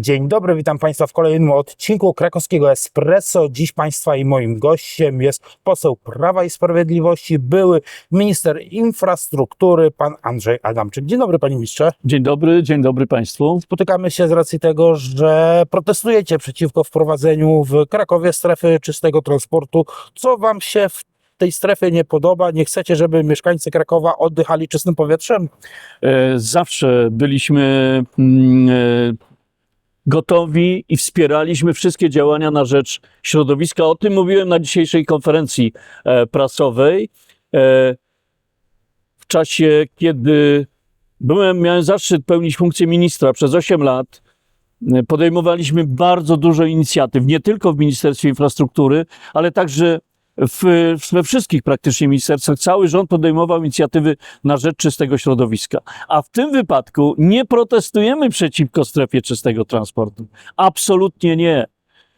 Dzień dobry, witam Państwa w kolejnym odcinku krakowskiego Espresso. Dziś Państwa i moim gościem jest poseł Prawa i Sprawiedliwości, były minister infrastruktury, pan Andrzej Adamczyk. Dzień dobry, panie ministrze. Dzień dobry, dzień dobry Państwu. Spotykamy się z racji tego, że protestujecie przeciwko wprowadzeniu w Krakowie strefy czystego transportu. Co Wam się w tej strefie nie podoba? Nie chcecie, żeby mieszkańcy Krakowa oddychali czystym powietrzem? E, Zawsze byliśmy mm, e, gotowi i wspieraliśmy wszystkie działania na rzecz środowiska. O tym mówiłem na dzisiejszej konferencji e, prasowej. E, W czasie, kiedy byłem, miałem zaszczyt pełnić funkcję ministra przez 8 lat, e, podejmowaliśmy bardzo dużo inicjatyw, nie tylko w Ministerstwie Infrastruktury, ale także w, we wszystkich praktycznie ministerstwach. Cały rząd podejmował inicjatywy na rzecz czystego środowiska. A w tym wypadku nie protestujemy przeciwko strefie czystego transportu. Absolutnie nie.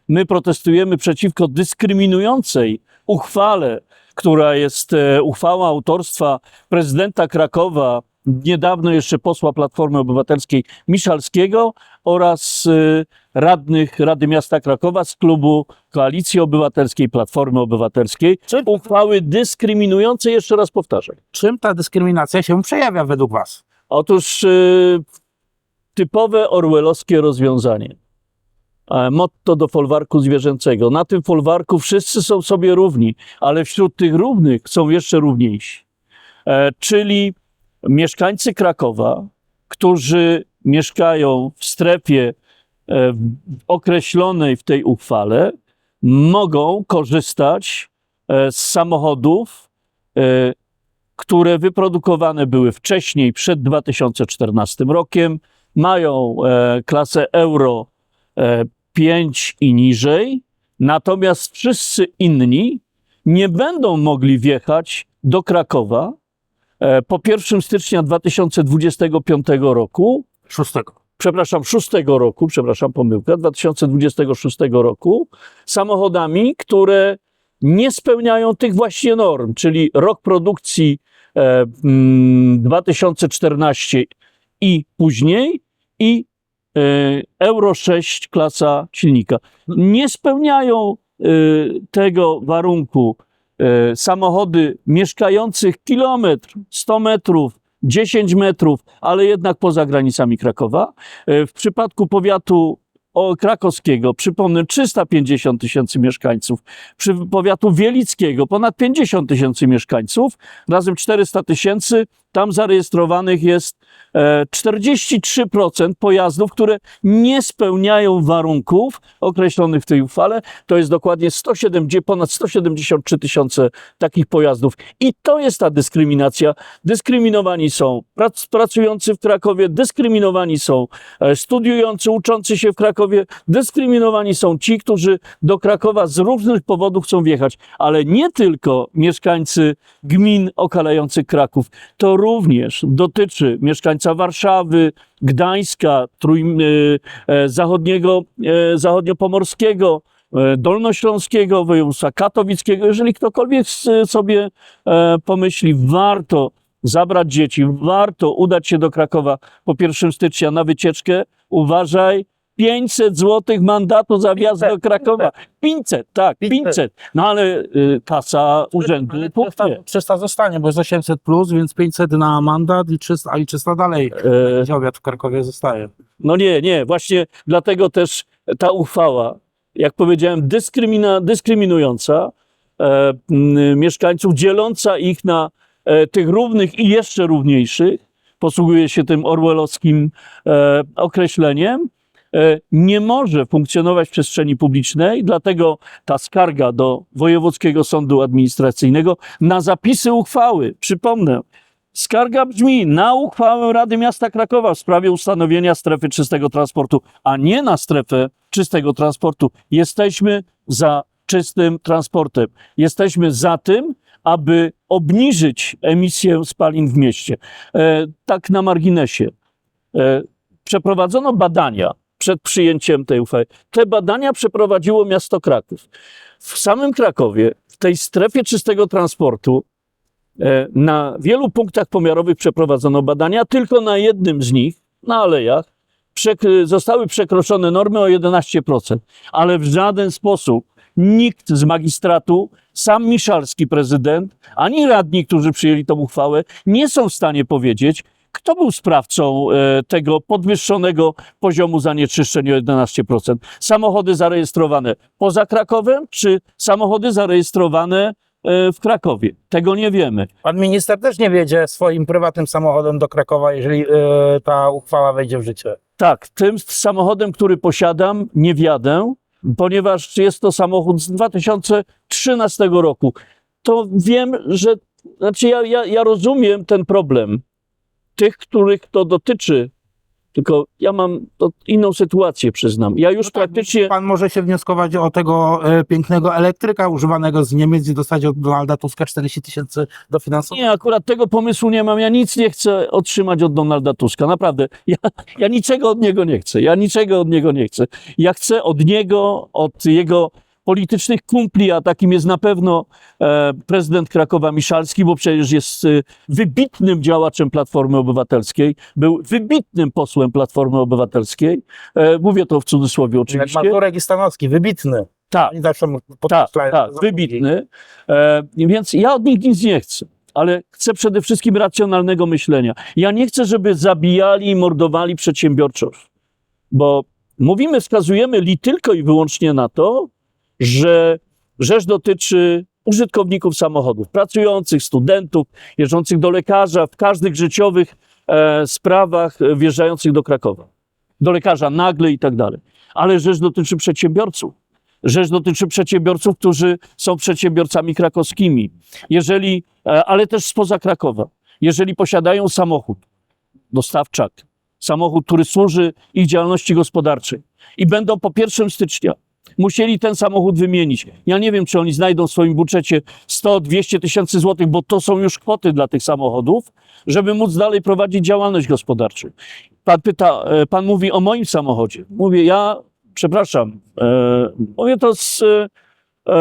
My protestujemy przeciwko dyskryminującej uchwale, która jest e, uchwała autorstwa prezydenta Krakowa, niedawno jeszcze posła Platformy Obywatelskiej Miszalskiego oraz e, radnych Rady Miasta Krakowa z klubu Koalicji Obywatelskiej, Platformy Obywatelskiej. Czym, Uchwały dyskryminujące, jeszcze raz powtarzam. czym ta dyskryminacja się przejawia według Was? Otóż y, typowe orwellowskie rozwiązanie. E, Motto do folwarku zwierzęcego. Na tym folwarku wszyscy są sobie równi, ale wśród tych równych są jeszcze równiejsi. E, czyli mieszkańcy Krakowa, którzy mieszkają w strefie e, określonej w tej uchwale, mogą korzystać e, z samochodów, e, które wyprodukowane były wcześniej, przed 2014 rokiem, mają klasę Euro e, 5 i niżej, natomiast wszyscy inni nie będą mogli wjechać do Krakowa po 1 stycznia 2025 roku, Szóstego. przepraszam, 6 roku, przepraszam, pomyłka, 2026 roku, samochodami, które nie spełniają tych właśnie norm, czyli rok produkcji e, mm, 2014 i później i e, Euro 6 klasa silnika. Nie spełniają e, tego warunku e, samochody mieszkających kilometr, 100 metrów, 10 metrów, ale jednak poza granicami Krakowa. E, W przypadku powiatu krakowskiego, przypomnę, 350 tysięcy mieszkańców, przy powiatu wielickiego ponad 50 tysięcy mieszkańców, razem 400 tysięcy, tam zarejestrowanych jest e, 43% pojazdów, które nie spełniają warunków określonych w tej uchwale. To jest dokładnie 170, ponad 173 tysiące takich pojazdów. I to jest ta dyskryminacja. Dyskryminowani są prac, pracujący w Krakowie, dyskryminowani są e, studiujący, uczący się w Krakowie, dyskryminowani są ci, którzy do Krakowa z różnych powodów chcą wjechać, ale nie tylko mieszkańcy gmin okalających Kraków. To również dotyczy mieszkańca Warszawy, Gdańska, Trój, e, e, zachodniego, e, zachodniopomorskiego, e, dolnośląskiego, województwa katowickiego. Jeżeli ktokolwiek sobie pomyśli, warto zabrać dzieci, warto udać się do Krakowa po 1 stycznia na wycieczkę, uważaj, 500 złotych mandatu za wjazd 500, do Krakowa. 500, tak, 500. 500. No ale y, kasa urzędu puknie. 300, 300 zostanie, bo jest 800 plus, więc 500 na mandat i 300, a i 300 dalej. E, Obiad w Krakowie zostaje. No nie, nie, właśnie dlatego też ta uchwała, jak powiedziałem, dyskrymina, dyskryminująca e, m, mieszkańców, dzieląca ich na e, tych równych i jeszcze równiejszych, posługuje się tym orwellowskim e, określeniem, nie może funkcjonować w przestrzeni publicznej, dlatego ta skarga do Wojewódzkiego Sądu Administracyjnego na zapisy uchwały, przypomnę, Skarga brzmi na uchwałę Rady Miasta Krakowa w sprawie ustanowienia strefy czystego transportu, a nie na strefę czystego transportu. Jesteśmy za czystym transportem. Jesteśmy za tym, aby obniżyć emisję spalin w mieście. E, tak na marginesie. E, przeprowadzono badania przed przyjęciem tej uchwały. Te badania przeprowadziło miasto Kraków. W samym Krakowie, w tej strefie czystego transportu, E, Na wielu punktach pomiarowych przeprowadzono badania, tylko na jednym z nich, na alejach, zostały przekroczone normy o 11%, ale w żaden sposób nikt z magistratu, sam Miszalski prezydent, ani radni, którzy przyjęli tą uchwałę, nie są w stanie powiedzieć, kto był sprawcą e, tego podwyższonego poziomu zanieczyszczeń o 11%. Samochody zarejestrowane poza Krakowem, czy samochody zarejestrowane e, w Krakowie? Tego nie wiemy. Pan minister też nie wiedzie swoim prywatnym samochodem do Krakowa, jeżeli e, ta uchwała wejdzie w życie. Tak, tym samochodem, który posiadam, nie wiadę, ponieważ jest to samochód z 2013 roku. To wiem, że. Znaczy, ja, ja, ja rozumiem ten problem tych, których to dotyczy, tylko ja mam inną sytuację, przyznam. Ja już No tak, praktycznie. Pan może się wnioskować o tego e, pięknego elektryka używanego z Niemiec i dostać od Donalda Tuska 40 tysięcy dofinansowania. Nie, akurat tego pomysłu nie mam. Ja nic nie chcę otrzymać od Donalda Tuska. Naprawdę. Ja, ja niczego od niego nie chcę. Ja niczego od niego nie chcę. Ja chcę od niego, od jego politycznych kumpli, a takim jest na pewno e, prezydent Krakowa Miszalski, bo przecież jest e, wybitnym działaczem Platformy Obywatelskiej, był wybitnym posłem Platformy Obywatelskiej. E, mówię to w cudzysłowie Jak oczywiście. Mazurek i Stanowski, wybitny. Tak. Tak, tak, wybitny. Więc ja od nich nic nie chcę. Ale chcę przede wszystkim racjonalnego myślenia. Ja nie chcę, żeby zabijali i mordowali przedsiębiorczość. Bo mówimy, wskazujemy li tylko i wyłącznie na to, że rzecz dotyczy użytkowników samochodów, pracujących, studentów, jeżdżących do lekarza w każdych życiowych e, sprawach e, wjeżdżających do Krakowa. Do lekarza nagle i tak dalej. Ale rzecz dotyczy przedsiębiorców. Rzecz dotyczy przedsiębiorców, którzy są przedsiębiorcami krakowskimi. Jeżeli, e, ale też spoza Krakowa. Jeżeli posiadają samochód, dostawczak, samochód, który służy ich działalności gospodarczej i będą po 1 stycznia musieli ten samochód wymienić. Ja nie wiem, czy oni znajdą w swoim budżecie 100-200 tysięcy złotych, bo to są już kwoty dla tych samochodów, żeby móc dalej prowadzić działalność gospodarczą. Pan pyta, e, pan mówi o moim samochodzie. Mówię, ja, przepraszam, e, mówię to z, e,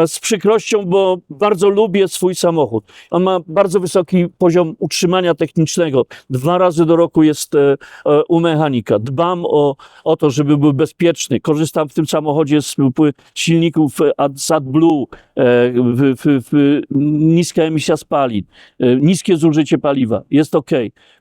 z przykrością, bo bardzo lubię swój samochód. On ma bardzo wysoki poziom utrzymania technicznego. Dwa razy do roku jest e, e, u mechanika. Dbam o, o to, żeby był bezpieczny. Korzystam w tym samochodzie z silników e, AdBlue, e, w, w, w, niska emisja spalin, e, niskie zużycie paliwa. Jest ok.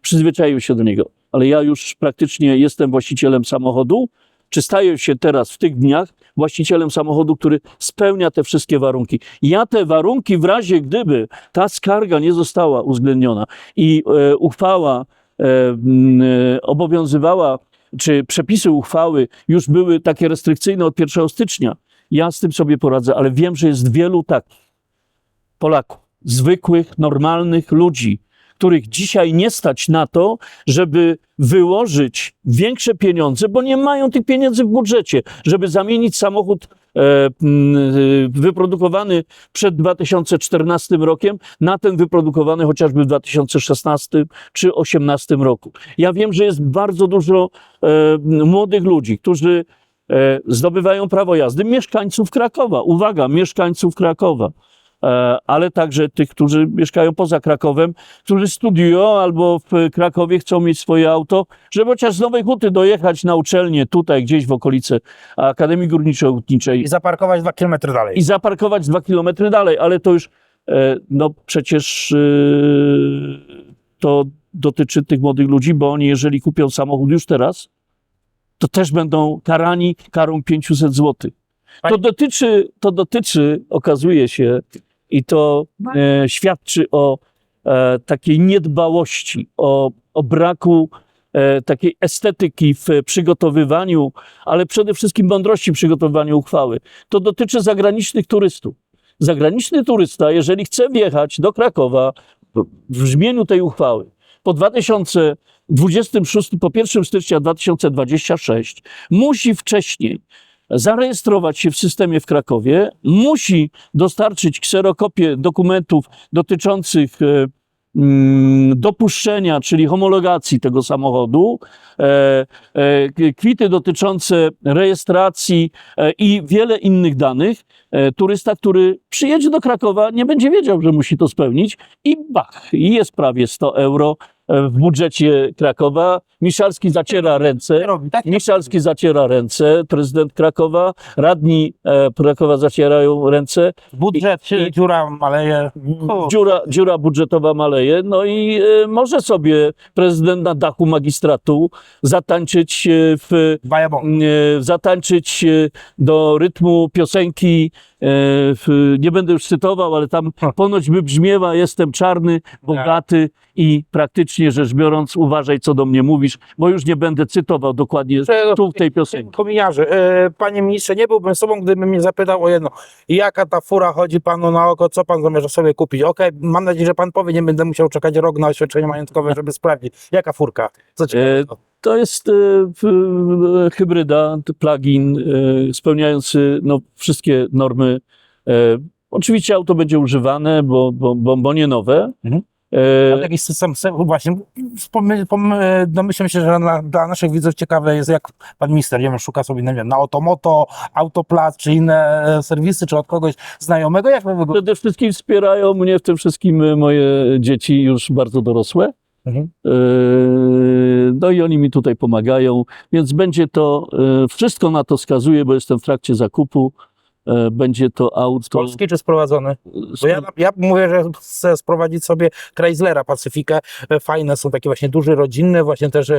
Przyzwyczaiłem się do niego. Ale ja już praktycznie jestem właścicielem samochodu, czy staję się teraz w tych dniach właścicielem samochodu, który spełnia te wszystkie warunki. Ja te warunki, w razie gdyby ta skarga nie została uwzględniona i e, uchwała e, e, obowiązywała, czy przepisy uchwały już były takie restrykcyjne od 1 stycznia, ja z tym sobie poradzę, ale wiem, że jest wielu takich Polaków, zwykłych, normalnych ludzi, których dzisiaj nie stać na to, żeby wyłożyć większe pieniądze, bo nie mają tych pieniędzy w budżecie, żeby zamienić samochód e, y, wyprodukowany przed 2014 rokiem na ten wyprodukowany chociażby w 2016 czy 2018 roku. Ja wiem, że jest bardzo dużo e, młodych ludzi, którzy e, zdobywają prawo jazdy, mieszkańców Krakowa. Uwaga, mieszkańców Krakowa e, ale także tych, którzy mieszkają poza Krakowem, którzy studiują albo w Krakowie chcą mieć swoje auto, żeby chociaż z Nowej Huty dojechać na uczelnię tutaj, gdzieś w okolice Akademii Górniczo-Hutniczej I zaparkować dwa kilometry dalej. i zaparkować dwa kilometry dalej, ale to już, e, no przecież e, to dotyczy tych młodych ludzi, bo oni jeżeli kupią samochód już teraz, to też będą karani karą 500 zł. To dotyczy, to dotyczy, okazuje się, i to e, świadczy o e, takiej niedbałości, o, o braku e, takiej estetyki w przygotowywaniu, ale przede wszystkim mądrości w przygotowywaniu uchwały. To dotyczy zagranicznych turystów. Zagraniczny turysta, jeżeli chce wjechać do Krakowa w brzmieniu tej uchwały po 2026, po 1 stycznia 2026, musi wcześniej zarejestrować się w systemie w Krakowie, musi dostarczyć kserokopię dokumentów dotyczących e, mm, dopuszczenia, czyli homologacji tego samochodu, e, e, kwity dotyczące rejestracji i wiele innych danych. Turysta, który przyjedzie do Krakowa, nie będzie wiedział, że musi to spełnić i bach, i jest prawie 100 euro w budżecie Krakowa. Miszalski zaciera ręce. robi, tak? Miszalski zaciera ręce, prezydent Krakowa, radni e, Krakowa zacierają ręce, Budżet, czyli dziura maleje. O, dziura, dziura budżetowa maleje, no i e, może sobie prezydent na dachu magistratu zatańczyć e, w e, zatańczyć e, do rytmu piosenki, e, nie będę już cytował, ale tam ponoć wybrzmiewa jestem czarny, bogaty i praktycznie rzecz biorąc uważaj co do mnie mówisz, bo już nie będę cytował dokładnie tu w tej piosenki. Kominiarze, e, panie ministrze, nie byłbym sobą, gdybym mnie zapytał o jedno. Jaka ta fura chodzi panu na oko, co pan zamierza sobie kupić? Okej, mam nadzieję, że pan powie, nie będę musiał czekać rok na oświadczenie majątkowe, żeby sprawdzić. Jaka furka? Co ciekawego? To jest e, e, hybryda, plugin e, spełniający no, wszystkie normy. E, oczywiście auto będzie używane, bo, bo, bo, bo nie nowe. Mhm. Ale jakiś system, właśnie, domyślam się, że dla, dla naszych widzów ciekawe jest, jak pan minister, nie wiem, szuka sobie, nie wiem, na Automoto, Autoplat, czy inne e, serwisy, czy od kogoś znajomego, jak to wygląda? Przede wszystkim wspierają mnie w tym wszystkim moje dzieci już bardzo dorosłe. Mhm. E, No i oni mi tutaj pomagają, więc będzie to, e, wszystko na to wskazuje, bo jestem w trakcie zakupu. E, Będzie to auto. Polski czy sprowadzony? Bo ja, ja mówię, że chcę sprowadzić sobie Chryslera Pacyfikę. E, Fajne są takie właśnie duży, rodzinny, właśnie też e,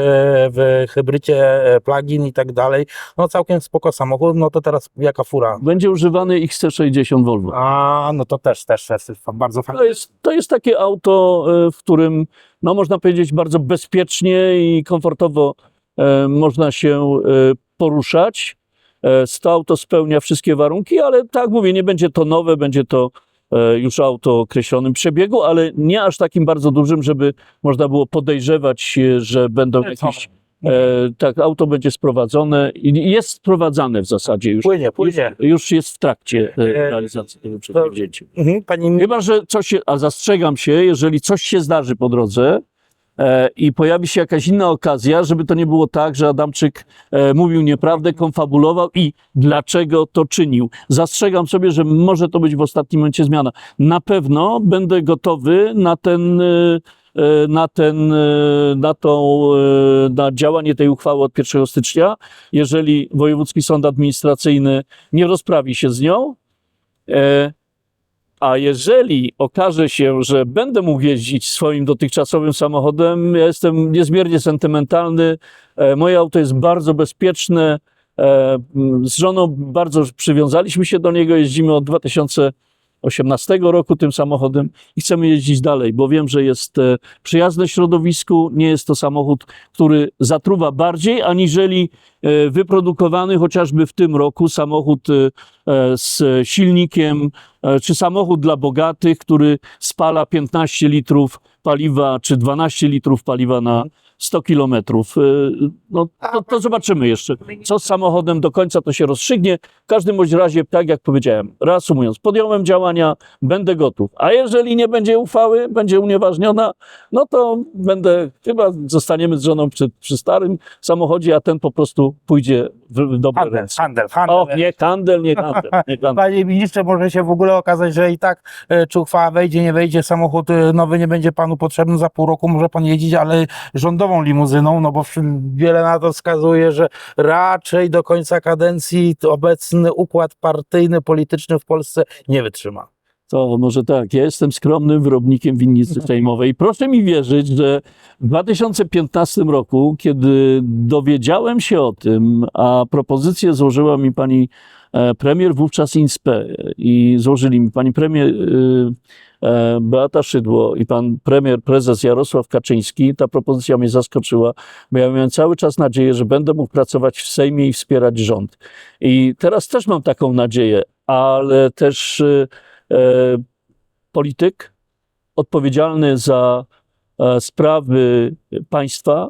w hybrydzie e, plug-in i tak dalej. No całkiem spoko samochód, no to teraz jaka fura? Będzie używany XC60 Volvo. A, no to też, też jest bardzo fajne. To jest, to jest takie auto, w którym, no można powiedzieć, bardzo bezpiecznie i komfortowo można się poruszać. E, To auto spełnia wszystkie warunki, ale tak mówię, nie będzie to nowe, będzie to e, już auto o określonym przebiegu, ale nie aż takim bardzo dużym, żeby można było podejrzewać, e, że będą jakieś. E, tak, auto będzie sprowadzone i jest sprowadzane w zasadzie już. Płynie, Już, płynie. już jest w trakcie e, E, realizacji tego przedsięwzięcia. Mhm, Pani Chyba, że coś się, a zastrzegam się, jeżeli coś się zdarzy po drodze e, i pojawi się jakaś inna okazja, żeby to nie było tak, że Adamczyk e, mówił nieprawdę, konfabulował i dlaczego to czynił. Zastrzegam sobie, że może to być w ostatnim momencie zmiana. Na pewno będę gotowy na ten. e, e, na ten, e, na tą, e, na działanie tej uchwały od 1 stycznia, jeżeli Wojewódzki Sąd Administracyjny nie rozprawi się z nią, e, a jeżeli okaże się, że będę mógł jeździć swoim dotychczasowym samochodem, ja jestem niezmiernie sentymentalny. E, Moje auto jest bardzo bezpieczne. E, Z żoną bardzo przywiązaliśmy się do niego. Jeździmy od 2018 roku tym samochodem i chcemy jeździć dalej, bo wiem, że jest e, przyjazny środowisku. Nie jest to samochód, który zatruwa bardziej, aniżeli e, wyprodukowany chociażby w tym roku samochód e, z silnikiem, czy samochód dla bogatych, który spala 15 litrów paliwa, czy 12 litrów paliwa na 100 kilometrów. E, No, to, to zobaczymy jeszcze, co z samochodem do końca to się rozstrzygnie. W każdym bądź razie, tak jak powiedziałem, reasumując, podjąłem działania, będę gotów. A jeżeli nie będzie uchwały, będzie unieważniona, no to będę, chyba zostaniemy z żoną przy, przy starym samochodzie, a ten po prostu pójdzie w, w dobre Handel, ręce. handel, handel. O, nie handel, nie handel, nie handel. Panie ministrze, może się w ogóle okazać, że i tak, e, czy uchwała wejdzie, nie wejdzie, samochód e, nowy nie będzie panu potrzebny, za pół roku może pan jeździć, ale rządową limuzyną, no bo wiele na to wskazuje, że raczej do końca kadencji obecny układ partyjny, polityczny w Polsce nie wytrzyma. To może tak, ja jestem skromnym wyrobnikiem winnicy sejmowej. Proszę mi wierzyć, że w 2015 roku, kiedy dowiedziałem się o tym, a propozycję złożyła mi pani e, premier, wówczas INSPE i złożyli mi pani premier e, Beata Szydło i pan premier, prezes Jarosław Kaczyński, ta propozycja mnie zaskoczyła, bo ja miałem cały czas nadzieję, że będę mógł pracować w Sejmie i wspierać rząd. I teraz też mam taką nadzieję, ale też y, e, polityk odpowiedzialny za e, sprawy państwa,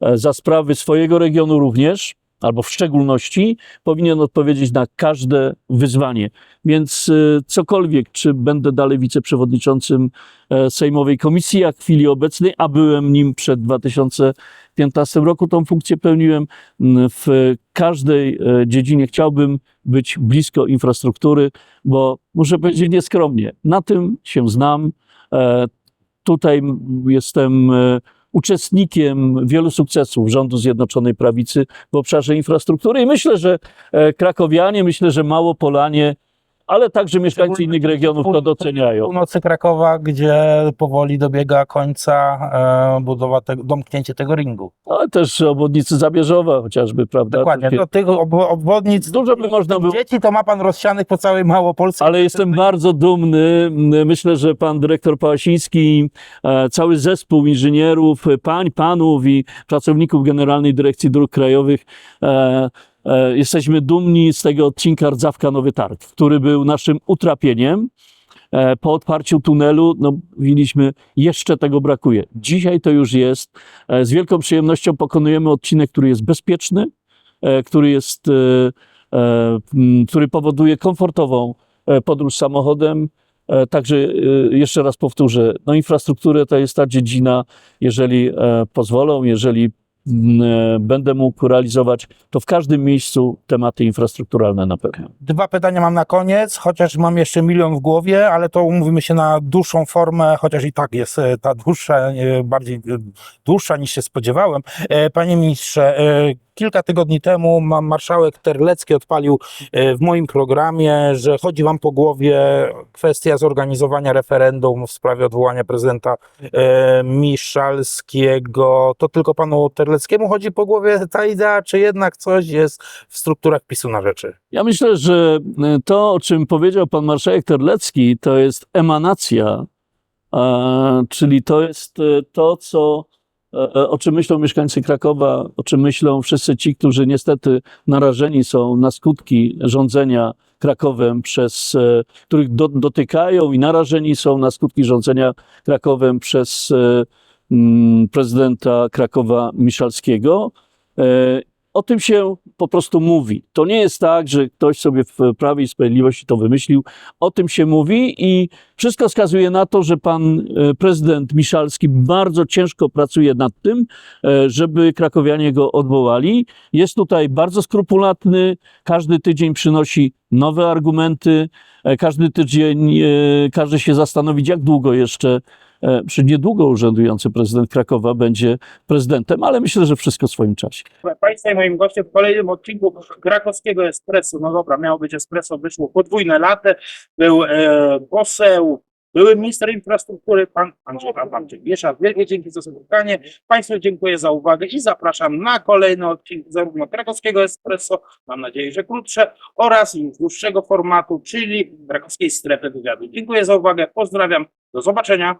e, za sprawy swojego regionu również, albo w szczególności, powinien odpowiedzieć na każde wyzwanie. Więc e, cokolwiek, czy będę dalej wiceprzewodniczącym e, Sejmowej Komisji, jak w chwili obecnej, a byłem nim przed 2015 roku, tą funkcję pełniłem, w każdej e, dziedzinie chciałbym być blisko infrastruktury, bo muszę powiedzieć nieskromnie, na tym się znam. E, Tutaj jestem uczestnikiem wielu sukcesów rządu Zjednoczonej Prawicy w obszarze infrastruktury. I myślę, że e, krakowianie, myślę, że Małopolanie, ale także mieszkańcy innych regionów to doceniają. północy Krakowa, gdzie powoli dobiega końca e, budowa, te, domknięcie tego ringu. Ale też obwodnicy Zabierzowa chociażby, prawda? Dokładnie, Takie- do tych ob obwodnic, Dużo by można było dzieci to ma pan rozsianych po całej Małopolsce. Ale jestem bardzo dumny. Myślę, że pan dyrektor Pałasiński, e, cały zespół inżynierów, pań, panów i pracowników Generalnej Dyrekcji Dróg Krajowych. e, Jesteśmy dumni z tego odcinka Rdzawka-Nowy Targ, który był naszym utrapieniem. E, Po otwarciu tunelu, no, mówiliśmy, jeszcze tego brakuje. Dzisiaj to już jest. E, Z wielką przyjemnością pokonujemy odcinek, który jest bezpieczny, e, który jest, e, e, który powoduje komfortową e, podróż samochodem. E, Także e, jeszcze raz powtórzę, no infrastrukturę to jest ta dziedzina, jeżeli e, pozwolą, jeżeli e, będę mógł realizować, to w każdym miejscu tematy infrastrukturalne na pewno. Dwa pytania mam na koniec, chociaż mam jeszcze milion w głowie, ale to umówimy się na dłuższą formę, chociaż i tak jest e, ta dłuższa, e, bardziej e, dłuższa niż się spodziewałem. E, Panie ministrze, e, kilka tygodni temu ma- marszałek Terlecki odpalił e, w moim programie, że chodzi wam po głowie kwestia zorganizowania referendum w sprawie odwołania prezydenta e, Miszalskiego. To tylko panu Terleckiemu chodzi po głowie ta idea, czy jednak coś jest w strukturach PiSu na rzeczy? Ja myślę, że e, to, o czym powiedział pan marszałek Terlecki, to jest emanacja, czyli to jest to, co, o czym myślą mieszkańcy Krakowa, o czym myślą wszyscy ci, którzy niestety narażeni są na skutki rządzenia Krakowem, przez, e, których do, dotykają i narażeni są na skutki rządzenia Krakowem przez e, mm, prezydenta Krakowa Miszalskiego. O tym się po prostu mówi. To nie jest tak, że ktoś sobie w Prawie i Sprawiedliwości to wymyślił. O tym się mówi i wszystko wskazuje na to, że pan e, prezydent Miszalski bardzo ciężko pracuje nad tym, e, żeby krakowianie go odwołali. Jest tutaj bardzo skrupulatny, każdy tydzień przynosi nowe argumenty, e, każdy tydzień każe się zastanowić, jak długo jeszcze przy niedługo urzędujący prezydent Krakowa będzie prezydentem, ale myślę, że wszystko w swoim czasie. Państwa i moim gościem w kolejnym odcinku krakowskiego Espresso. No dobra, miało być Espresso, wyszło podwójne latę. Był e, poseł, były minister infrastruktury, pan Andrzej Adamczyk. Raz wielkie dzięki za spotkanie. Państwu dziękuję za uwagę i zapraszam na kolejny odcinek zarówno krakowskiego Espresso, mam nadzieję, że krótsze, oraz już dłuższego formatu, czyli krakowskiej strefy wywiadu. Dziękuję za uwagę, pozdrawiam, do zobaczenia.